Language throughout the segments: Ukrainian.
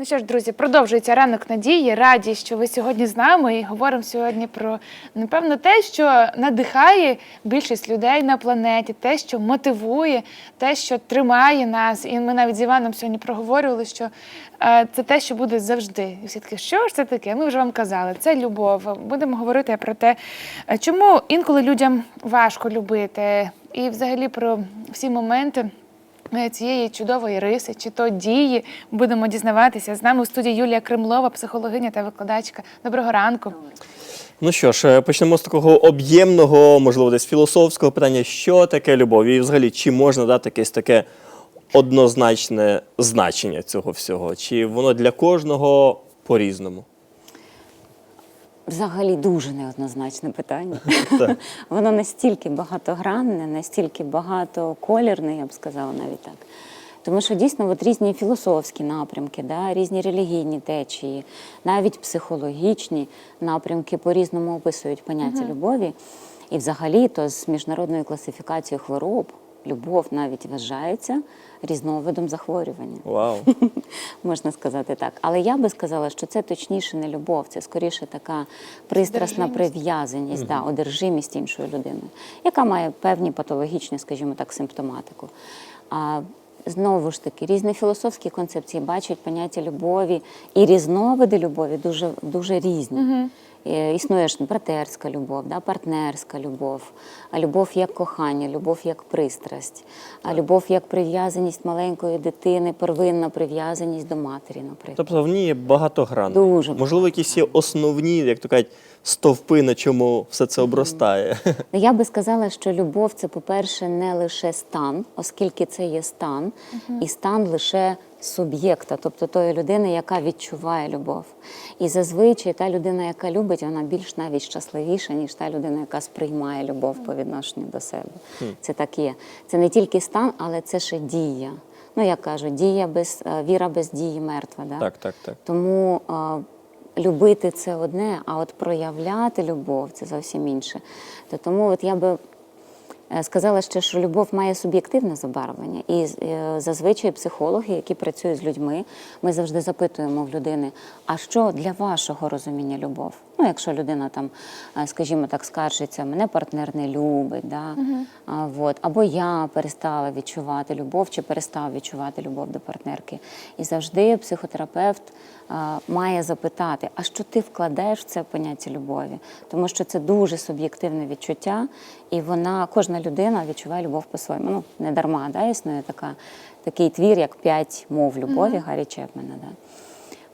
Ну що ж, друзі, продовжується ранок надії. Раді, що ви сьогодні з нами і говоримо сьогодні про напевно те, що надихає більшість людей на планеті, те, що мотивує, те, що тримає нас. І ми навіть з Іваном сьогодні проговорювали, що е, це те, що буде завжди. І всі такі, що ж це таке? Ми вже вам казали, це любов. Будемо говорити про те, е, чому інколи людям важко любити, і взагалі про всі моменти. Е, цієї чудової риси чи то дії будемо дізнаватися. З нами у студії Юлія Кремлова, психологиня та викладачка. Доброго ранку. Ну що ж, е, почнемо з такого об'ємного, можливо, десь філософського питання, що таке любов? І взагалі, чи можна дати якесь таке однозначне значення цього всього? Чи воно для кожного по-різному? Взагалі дуже неоднозначне питання. Воно настільки багатогранне, настільки багатоколірне, я б сказала навіть так. Тому що дійсно от різні філософські напрямки, да, різні релігійні течії, навіть психологічні напрямки по-різному описують поняття любові. І взагалі, то з міжнародною класифікацією хвороб любов навіть вважається різновидом захворювання. Вау. можна сказати так. Але я би сказала, що це точніше не любов, це скоріше така пристрасна прив'язаність, да, одержимість іншою людиною, яка має певні патологічні, скажімо так, симптоматику. А знову ж таки, різні філософські концепції бачать поняття любові і різновиди любові дуже, дуже різні. Е, Існує ж братерська любов, да, партнерська любов, а любов як кохання, любов як пристрасть, а любов як прив'язаність маленької дитини, первинна прив'язаність до матері, наприклад. Тобто в ній є багато гран. Дуже Можливо, якісь є основні, як то кажуть, стовпи, на чому все це обростає. Ну, Я би сказала, що любов це, по-перше, не лише стан, оскільки це є стан, і стан лише суб'єкта, тобто тої людини, яка відчуває любов. І зазвичай та людина, яка любить, вона більш навіть щасливіша, ніж та людина, яка сприймає любов по відношенню до себе. Це так є. Це не тільки стан, але це ще дія. Ну, як кажуть, дія без е, віра без дії мертва. Да? Так, так, так. Тому е, любити це одне, а от проявляти любов це зовсім інше. То тому от я би сказала ще, що любов має суб'єктивне забарвлення. І е, зазвичай психологи, які працюють з людьми, ми завжди запитуємо в людини, а що для вашого розуміння любов? Ну, якщо людина там, е, скажімо так, скаржиться, мене партнер не любить, да? а, вот. або я перестала відчувати любов чи перестав відчувати любов до партнерки. І завжди психотерапевт а, має запитати, а що ти вкладаєш в це поняття любові? Тому що це дуже суб'єктивне відчуття, і вона, кожна людина відчуває любов по-своєму. Ну, не дарма, да? існує така, такий твір, як п'ять мов любові Гаррі Чепмена. Да?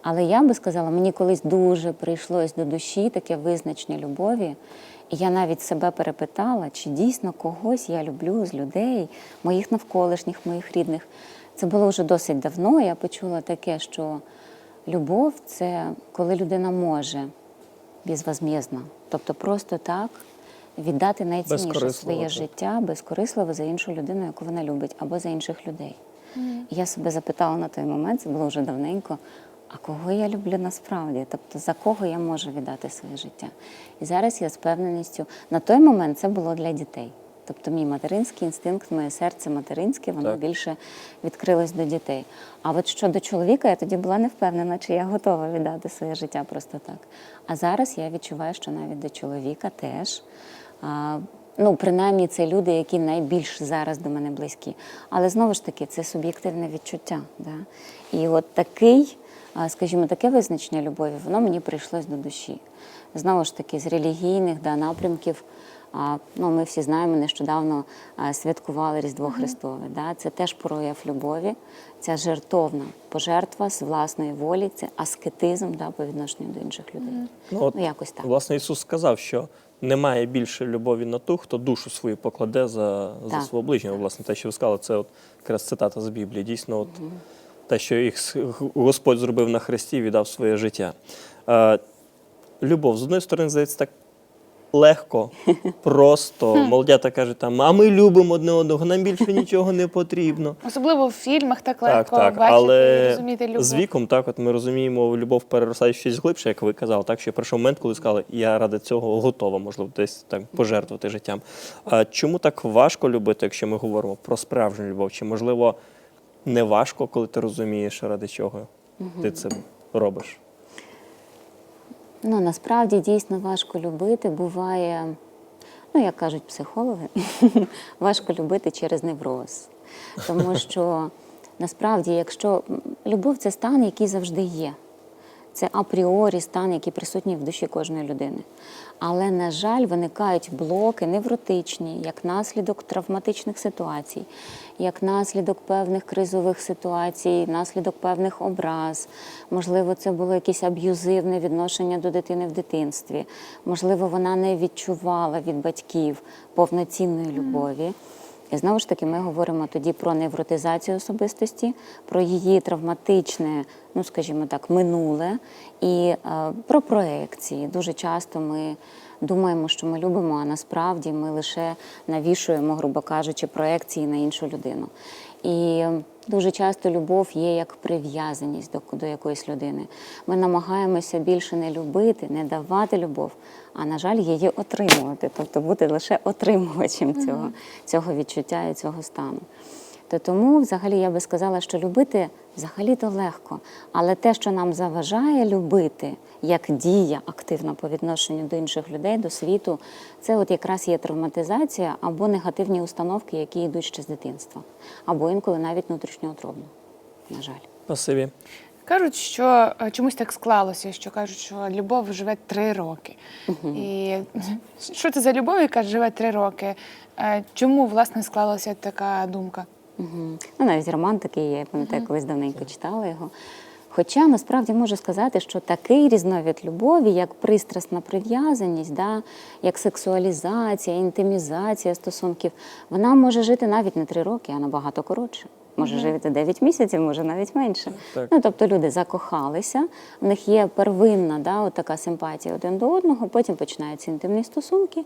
Але я би сказала, мені колись дуже прийшлось до душі таке визначення любові. І я навіть себе перепитала, чи дійсно когось я люблю з людей, моїх навколишніх, моїх рідних. Це було вже досить давно. Я почула таке, що любов це коли людина може безвозмєзно, тобто просто так віддати найцінніше своє життя безкорисливо за іншу людину, яку вона любить, або за інших людей. І я себе запитала на той момент, це було вже давненько. А кого я люблю насправді? Тобто за кого я можу віддати своє життя? І зараз я з певненістю на той момент це було для дітей. Тобто мій материнський інстинкт, моє серце материнське, воно Так. більше відкрилось до дітей. А от щодо чоловіка, я тоді була не впевнена, чи я готова віддати своє життя просто так. А зараз я відчуваю, що навіть до чоловіка теж. А, Ну, принаймні, це люди, які найбільш зараз до мене близькі. Але знову ж таки, це суб'єктивне відчуття. Да? І от такий, скажімо, таке визначення любові, воно мені прийшлось до душі. Знову ж таки, з релігійних да, напрямків. Ну, ми всі знаємо, нещодавно святкували Різдво Христове. Да? Це теж прояв любові, ця жертовна пожертва з власної волі, це аскетизм да, по відношенню до інших людей. Ну, от, Ну, якось так. Власне, Ісус сказав, що немає більше любові на ту, хто душу свою покладе за, за свого ближнього. Власне, те, що ви сказали, це от якраз цитата з Біблії. Дійсно, от те, що їх Господь зробив на хресті, віддав своє життя. Е, любов, з одної сторони, здається, так легко, просто. Молодята кажуть, там, а ми любимо одне одного, нам більше нічого не потрібно. Особливо в фільмах так Так, легко так, бачити і але розуміти любов. з віком так, от ми розуміємо, любов переростає щось глибше, як ви казали, так що прийшов момент, коли сказали, я ради цього готова, можливо, десь так пожертвувати життям. А чому так важко любити, якщо ми говоримо про справжню любов? Чи можливо не важко, коли ти розумієш, ради чого ти це робиш? Ну, насправді дійсно важко любити. Буває, ну, як кажуть психологи, важко любити через невроз. Тому що насправді, якщо любов це стан, який завжди є. Це апріорі стан, який присутній в душі кожної людини. Але, на жаль, виникають блоки невротичні, як наслідок травматичних ситуацій, як наслідок певних кризових ситуацій, наслідок певних образ. Можливо, це було якесь аб'юзивне відношення до дитини в дитинстві. Можливо, вона не відчувала від батьків повноцінної любові. І знову ж таки, ми говоримо тоді про невротизацію особистості, про її травматичне, ну скажімо так, минуле і е, про проекції. Дуже часто ми думаємо, що ми любимо, а насправді ми лише навішуємо, грубо кажучи, проекції на іншу людину. І дуже часто любов є як прив'язаність до, до якоїсь людини. Ми намагаємося більше не любити, не давати любов, а на жаль, її отримувати, тобто бути лише отримувачем цього, цього відчуття і цього стану. То тому, взагалі, я би сказала, що любити взагалі-то легко. Але те, що нам заважає любити, як дія активна по відношенню до інших людей, до світу, це от якраз є травматизація або негативні установки, які йдуть ще з дитинства, або інколи навіть внутрішньоутробно, на жаль. Спасибі. Кажуть, що е, чомусь так склалося, що кажуть, що любов живе три роки. І що це за любов, яка живе три роки? Е, Чому власне склалася така думка? Угу. Ну, навіть роман такий є, я пам'ятаю, колись давненько читала його. Хоча насправді можу сказати, що такий різновид любові, як пристрасна прив'язаність, да, як сексуалізація, інтимізація стосунків, вона може жити навіть не три роки, а набагато коротше. Може жити 9 місяців, може навіть менше. Так. Ну, тобто люди закохалися, в них є первинна да, от така симпатія один до одного, потім починаються інтимні стосунки.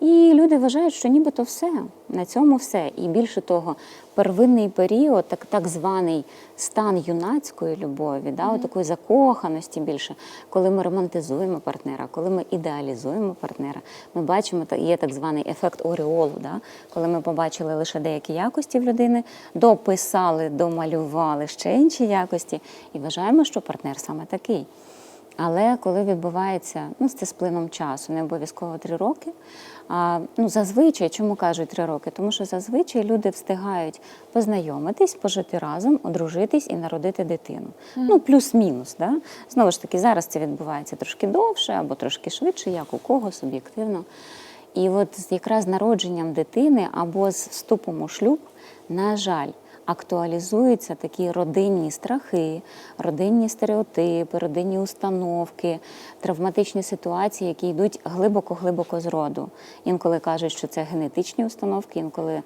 І люди вважають, що нібито все, на цьому все. І більше того, первинний період, так, так званий стан юнацької любові, да, от такої закоханості більше, коли ми романтизуємо партнера, коли ми ідеалізуємо партнера, ми бачимо, є так званий ефект оріолу, да, коли ми побачили лише деякі якості в людини, дописали, домалювали ще інші якості, і вважаємо, що партнер саме такий. Але коли відбувається, ну це з плином часу, не обов'язково три роки. А, ну, зазвичай, чому кажуть три роки? Тому що зазвичай люди встигають познайомитись, пожити разом, одружитись і народити дитину. Ну, плюс-мінус. Да? Знову ж таки, зараз це відбувається трошки довше або трошки швидше, як у кого суб'єктивно. І от якраз з народженням дитини або з вступом у шлюб, на жаль, актуалізуються такі родинні страхи, родинні стереотипи, родинні установки, травматичні ситуації, які йдуть глибоко-глибоко з роду. Інколи кажуть, що це генетичні установки, інколи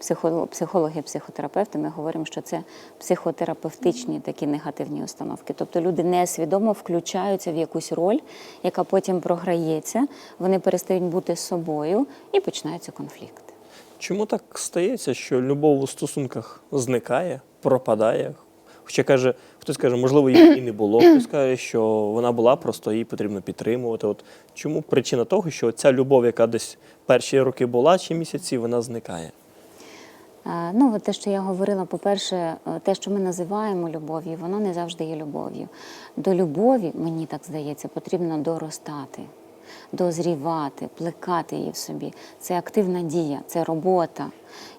психоло- психологи, психотерапевти, ми говоримо, що це психотерапевтичні такі негативні установки. Тобто люди несвідомо включаються в якусь роль, яка потім програється, вони перестають бути собою і починаються конфлікти. Чому так стається, що любов у стосунках зникає, пропадає? Хоча каже, хтось каже, можливо, її і не було, хтось каже, що вона була, просто її потрібно підтримувати. От чому причина того, що ця любов, яка десь перші роки була чи місяці, вона зникає? Ну, те, що я говорила, по-перше, е, те, що ми називаємо любов'ю, воно не завжди є любов'ю. До любові, мені так здається, потрібно доростати, дозрівати, плекати її в собі. Це активна дія, це робота.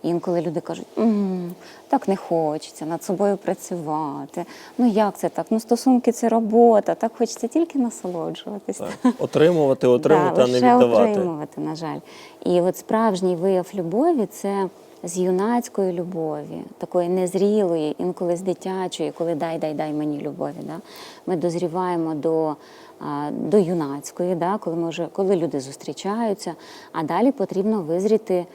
І інколи люди кажуть, «М, так не хочеться над собою працювати. Ну як це так? Ну, стосунки це робота, так хочеться тільки насолоджуватись. Так. Отримувати, отримувати, Да, а не віддавати. отримувати, на жаль. І от справжній вияв любові це з юнацької любові, такої незрілої, інколи з дитячої, коли дай, дай, дай мені любові. Да? Ми дозріваємо до, до юнацької, да? коли, ми вже, коли люди зустрічаються, а далі потрібно визріти.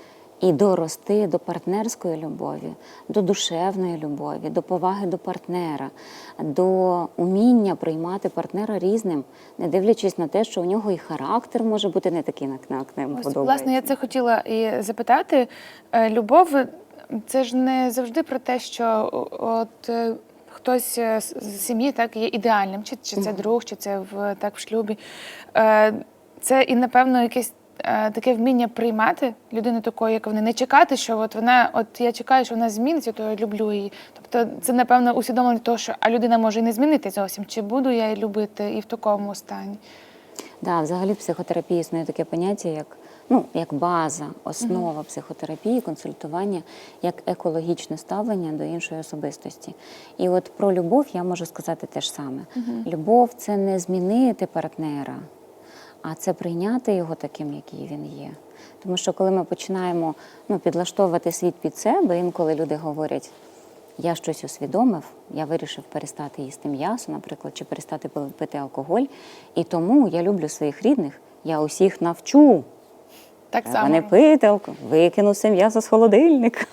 І дорости до партнерської любові, до душевної любові, до поваги до партнера, до уміння приймати партнера різним, не дивлячись на те, що у нього і характер може бути не такий, як нам Ось, подобається. власне, я це хотіла і запитати. Е, Любов це ж не завжди про те, що от е, хтось е, з сім'ї так є ідеальним, чи, чи це друг, чи це в так в шлюбі. Е, Це і напевно якесь е, таке вміння приймати людину такою, як вони, не чекати, що от вона, от я чекаю, що вона зміниться, то я люблю її. Тобто це, напевно, усвідомлення того, що а людина може і не змінити зовсім. Чи буду я її любити і в такому стані? Да, взагалі в психотерапії існує таке поняття, як, ну, як база, основа психотерапії, консультування, як екологічне ставлення до іншої особистості. І от про любов я можу сказати те ж саме. Любов це не змінити партнера, а це прийняти його таким, який він є. Тому що коли ми починаємо ну, підлаштовувати світ під себе, інколи люди говорять, я щось усвідомив, я вирішив перестати їсти м'ясо, наприклад, чи перестати пи- пити алкоголь. І тому я люблю своїх рідних, я усіх навчу. Так само. не пити викинув все м'ясо з холодильника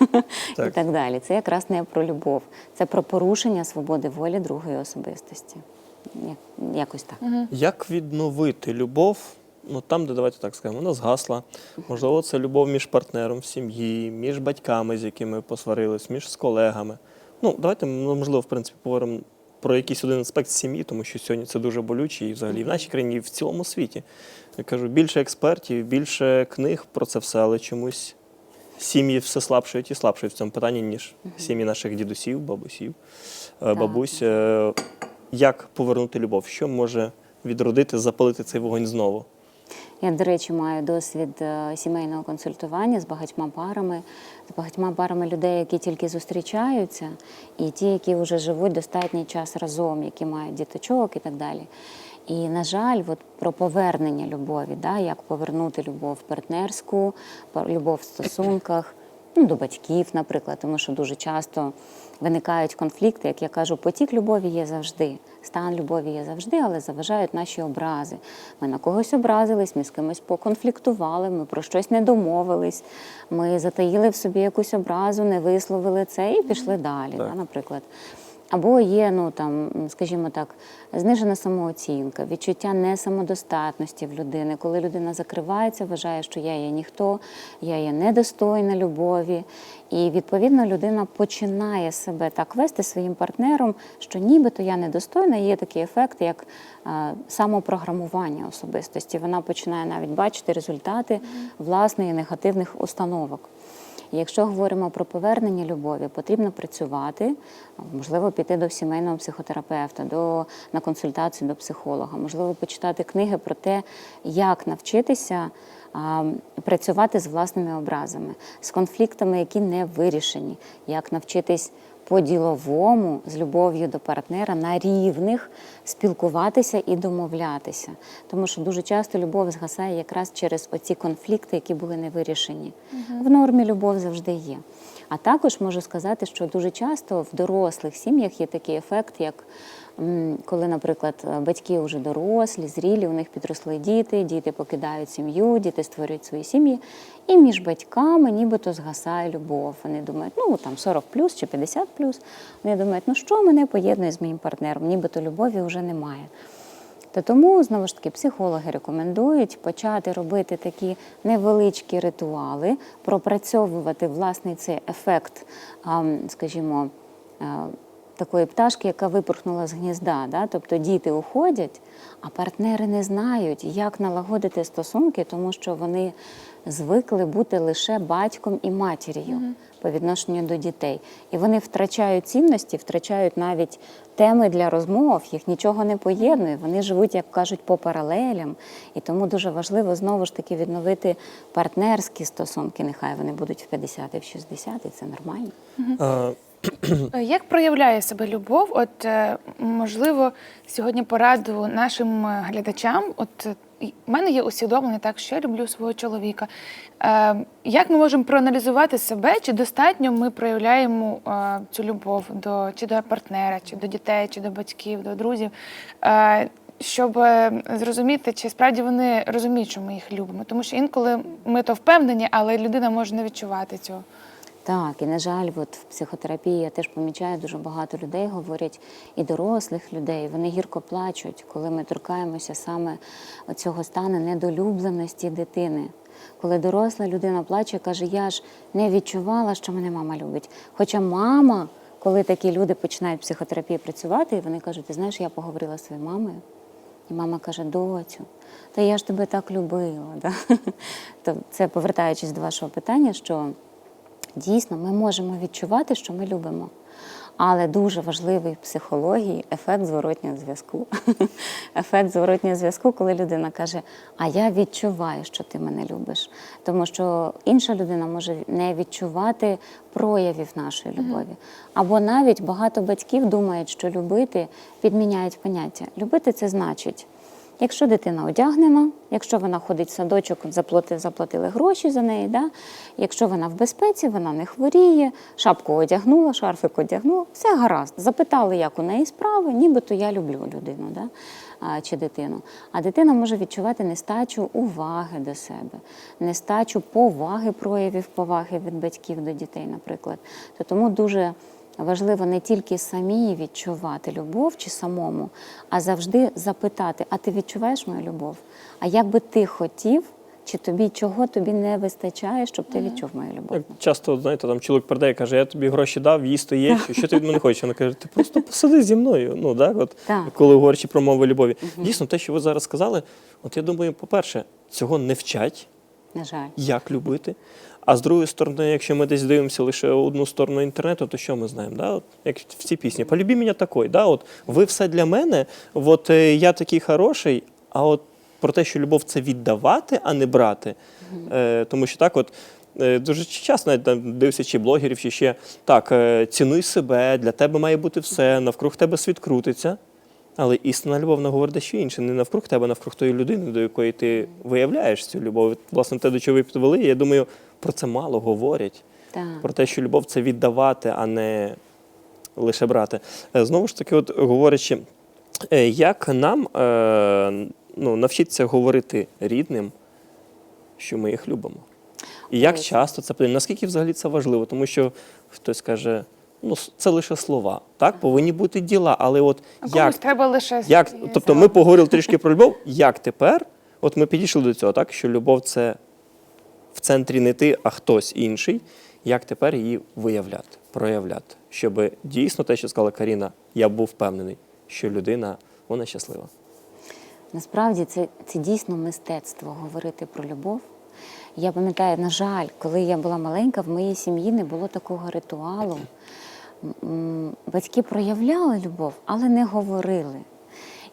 і Так. так далі. Це якраз не про любов, це про порушення свободи волі другої особистості. Як- Якось так. Як відновити любов? Ну там, де давайте так скажемо, вона згасла. Можливо, це любов між партнером в сім'ї, між батьками, з якими посварились, між з колегами. Ну, давайте, ну, можливо, в принципі, поговоримо про якийсь один аспект сім'ї, тому що сьогодні це дуже болюче і взагалі в нашій країні, і в цілому світі. Я кажу, більше експертів, більше книг про це все, але чомусь сім'ї все слабшають і слабшають в цьому питанні, ніж сім'ї наших дідусів, бабусів, е, бабусь. Е, Як повернути любов? Що може відродити, запалити цей вогонь знову? Я, до речі, маю досвід е, сімейного консультування з багатьма парами, з багатьма парами людей, які тільки зустрічаються, і ті, які вже живуть достатній час разом, які мають діточок і так далі. І, на жаль, от про повернення любові, да, як повернути любов партнерську, пар- любов в стосунках, ну, до батьків, наприклад, тому що дуже часто виникають конфлікти, як я кажу, потік любові є завжди, стан любові є завжди, але заважають наші образи. Ми на когось образились, ми з кимось поконфліктували, ми про щось не домовились, ми затаїли в собі якусь образу, не висловили це і пішли далі, Так. да, наприклад. Або є, ну там, скажімо так, знижена самооцінка, відчуття несамодостатності в людини, коли людина закривається, вважає, що я є ніхто, я є недостойна любові. І відповідно людина починає себе так вести своїм партнером, що нібито я недостойна, і є такий ефект, як е, самопрограмування особистості. Вона починає навіть бачити результати власних негативних установок. І Якщо говоримо про повернення любові, потрібно працювати, можливо, піти до сімейного психотерапевта, до, на консультацію до психолога, можливо, почитати книги про те, як навчитися працювати з власними образами, з конфліктами, які не вирішені, як навчитись по-діловому з любов'ю до партнера на рівних спілкуватися і домовлятися. Тому що дуже часто любов згасає якраз через оці конфлікти, які були не вирішені. В нормі любов завжди є. А також можу сказати, що дуже часто в дорослих сім'ях є такий ефект, як коли, наприклад, батьки вже дорослі, зрілі, у них підросли діти, діти покидають сім'ю, діти створюють свої сім'ї, і між батьками нібито згасає любов. Вони думають, ну там 40 плюс чи 50 плюс. Вони думають, ну що мене поєднує з моїм партнером, нібито любові вже немає. Та тому знову ж таки психологи рекомендують почати робити такі невеличкі ритуали, пропрацьовувати власний цей ефект, скажімо, е, такої пташки, яка випорхнула з гнізда. Да? Тобто діти уходять, а партнери не знають, як налагодити стосунки, тому що вони звикли бути лише батьком і матір'ю по відношенню до дітей. І вони втрачають цінності, втрачають навіть теми для розмов, їх нічого не поєднує. Вони живуть, як кажуть, по паралелям. І тому дуже важливо знову ж таки відновити партнерські стосунки. Нехай вони будуть в 50 і в 60, і це нормально. Е, Е, Як проявляє себе любов? От е, можливо, сьогодні пораду нашим е, глядачам. От е, в мене є усвідомлення так, що я люблю свого чоловіка. Е, Як ми можемо проаналізувати себе, чи достатньо ми проявляємо е, цю любов до чи до партнера, чи до дітей, чи до батьків, до друзів? Е, Щоб е, зрозуміти, чи справді вони розуміють, що ми їх любимо, тому що інколи ми то впевнені, але людина може не відчувати цього. Так, і на жаль, от в психотерапії я теж помічаю дуже багато людей, говорять і дорослих людей. Вони гірко плачуть, коли ми торкаємося саме цього стану недолюбленості дитини. Коли доросла людина плаче, каже, я ж не відчувала, що мене мама любить. Хоча мама, коли такі люди починають психотерапії працювати, і вони кажуть, ти знаєш, я поговорила зі своєю мамою. І мама каже: доцю, та я ж тебе так любила. Да? То це повертаючись до вашого питання, що дійсно ми можемо відчувати, що ми любимо. Але дуже важливий в психології ефект зворотнього зв'язку. ефект зворотнього зв'язку, коли людина каже, а я відчуваю, що ти мене любиш. Тому що інша людина може не відчувати проявів нашої любові. Або навіть багато батьків думають, що любити підміняють поняття. Любити це значить. Якщо дитина одягнена, якщо вона ходить в садочок, заплатили, заплатили гроші за неї, да? якщо вона в безпеці, вона не хворіє, шапку одягнула, шарфик одягнула, все гаразд. Запитали, як у неї справи, нібито я люблю людину да? а, чи дитину. А дитина може відчувати нестачу уваги до себе, нестачу поваги, проявів поваги від батьків до дітей, наприклад. То тому дуже Важливо не тільки самі відчувати любов чи самому, а завжди запитати: а ти відчуваєш мою любов? А як би ти хотів, чи тобі чого тобі не вистачає, щоб ти відчув мою любов? Як часто, знаєте, там чоловік передає, каже, я тобі гроші дав, їсти є, що, що ти від мене хочеш? Вона каже, ти просто посиди зі мною. Ну, так, от, Так. коли говорячи про мову любові. Дійсно, те, що ви зараз сказали, от я думаю, по-перше, цього не вчать, На жаль. як любити. А з другої сторони, якщо ми десь дивимося лише одну сторону інтернету, то що ми знаємо? Да? От, як в цій пісні, полюбі мене такой, да? от, ви все для мене, от е, я такий хороший, а от про те, що любов це віддавати, а не брати. Е, тому що так, от. е, Дуже часто навіть там дивишся чи блогерів, чи ще так, е, цінуй себе, для тебе має бути все, навкруг тебе світ крутиться. Але істинна любов говорить дещо інше. Не навкруг тебе, а навкруг тої людини, до якої ти виявляєш цю любов. Власне, те, до чого ви підвели, я думаю, про це мало говорять. Так. Про те, що любов це віддавати, а не лише брати. Е, Знову ж таки, от говорячи, е, як нам е, ну, навчитися говорити рідним, що ми їх любимо? І як Ось. часто це потрібно? Наскільки взагалі це важливо? Тому що хтось каже, ну це лише слова. Так, повинні бути діла, але от А як треба лише як, тобто ми поговорили трішки про любов. Як тепер? От ми підійшли до цього, так? Що любов це в центрі не ти, а хтось інший. Як тепер її виявляти, проявляти? Щоб дійсно те, що сказала Каріна, я був впевнений, що людина вона щаслива. Насправді це, це дійсно мистецтво говорити про любов. Я пам'ятаю, на жаль, коли я була маленька, в моїй сім'ї не було такого ритуалу. Батьки проявляли любов, але не говорили.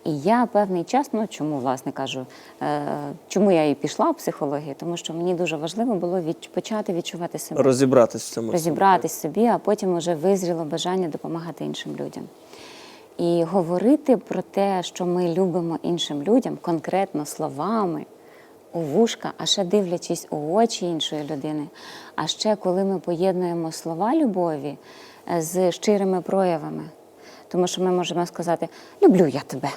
І я певний час, ну чому, власне кажу, е, чому я і пішла в психологію? Тому що мені дуже важливо було від, почати відчувати себе Розібратись в цьому. розібратись собі, а потім уже визріло бажання допомагати іншим людям. І говорити про те, що ми любимо іншим людям, конкретно словами, у вушка, а ще дивлячись у очі іншої людини. А ще коли ми поєднуємо слова любові е, з щирими проявами. Тому що ми можемо сказати Люблю я тебе.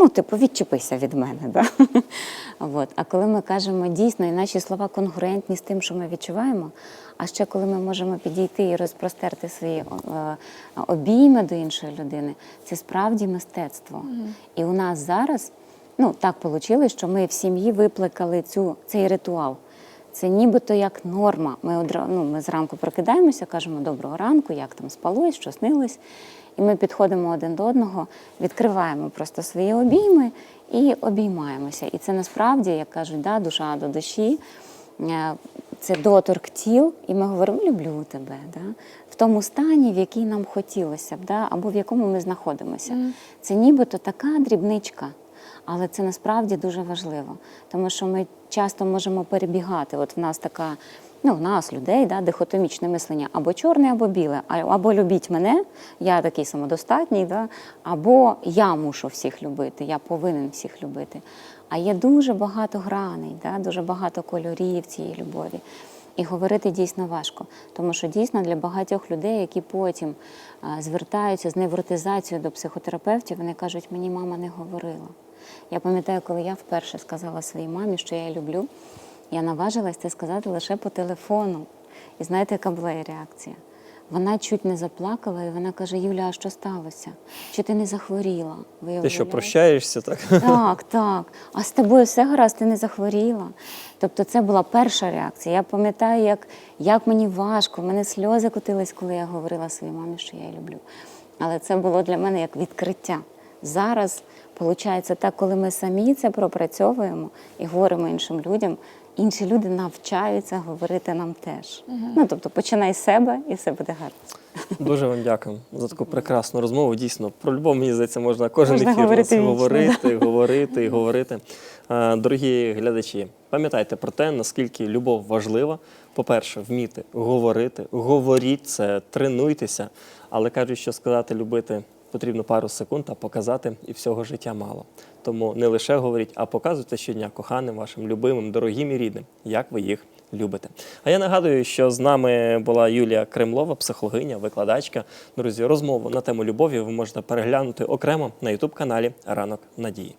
Ну, типу, відчепися від мене. Да? От. А коли ми кажемо дійсно, і наші слова конгруентні з тим, що ми відчуваємо, а ще коли ми можемо підійти і розпростерти свої е, обійми до іншої людини, це справді мистецтво. І у нас зараз ну, так вийшло, що ми в сім'ї випликали цю, цей ритуал. Це нібито як норма. Ми, одра... ну, ми зранку прокидаємося, кажемо доброго ранку, як там спалось, що снилось. І ми підходимо один до одного, відкриваємо просто свої обійми і обіймаємося. І це насправді, як кажуть, да, душа до душі. Е, Це доторк тіл, і ми говоримо люблю тебе, да? в тому стані, в який нам хотілося б, да? або в якому ми знаходимося. Це нібито така дрібничка, але це насправді дуже важливо, тому що ми часто можемо перебігати. От в нас така, ну нас людей, да, дихотомічне мислення або чорне, або біле, або любіть мене, я такий самодостатній, да, або я мушу всіх любити, я повинен всіх любити. А є дуже багато граней, да, дуже багато кольорів цієї любові. І говорити дійсно важко, тому що дійсно для багатьох людей, які потім звертаються з невротизацією до психотерапевтів, вони кажуть, мені мама не говорила. Я пам'ятаю, коли я вперше сказала своїй мамі, що я її люблю, я наважилась це сказати лише по телефону. І знаєте, яка була її реакція? Вона чуть не заплакала, і вона каже: Юля, а що сталося? Чи ти не захворіла? Ви Ти що, прощаєшся, так? Так, так. А з тобою все гаразд, ти не захворіла. Тобто це була перша реакція. Я пам'ятаю, як, як мені важко, в мене сльози котились, коли я говорила своїй мамі, що я її люблю. Але це було для мене як відкриття. Зараз, Получається так, коли ми самі це пропрацьовуємо і говоримо іншим людям, інші люди навчаються говорити нам теж. Ну тобто починай з себе, і все буде гарно. Дуже вам дякую за таку прекрасну розмову. Дійсно, про любов, мені здається, можна кожен Можна ефір говорити вічно, говорити, говорити і говорити. Дорогі глядачі, пам'ятайте про те, наскільки любов важлива. По-перше, вміти говорити, говоріть це, тренуйтеся, але кажуть, що сказати любити потрібно пару секунд, а показати і всього життя мало. Тому не лише говоріть, а показуйте щодня коханим, вашим любимим, дорогим і рідним, як ви їх любите. А я нагадую, що з нами була Юлія Кремлова, психологиня, викладачка. Друзі, розмову на тему любові ви можете переглянути окремо на Ютуб каналі Ранок Надії.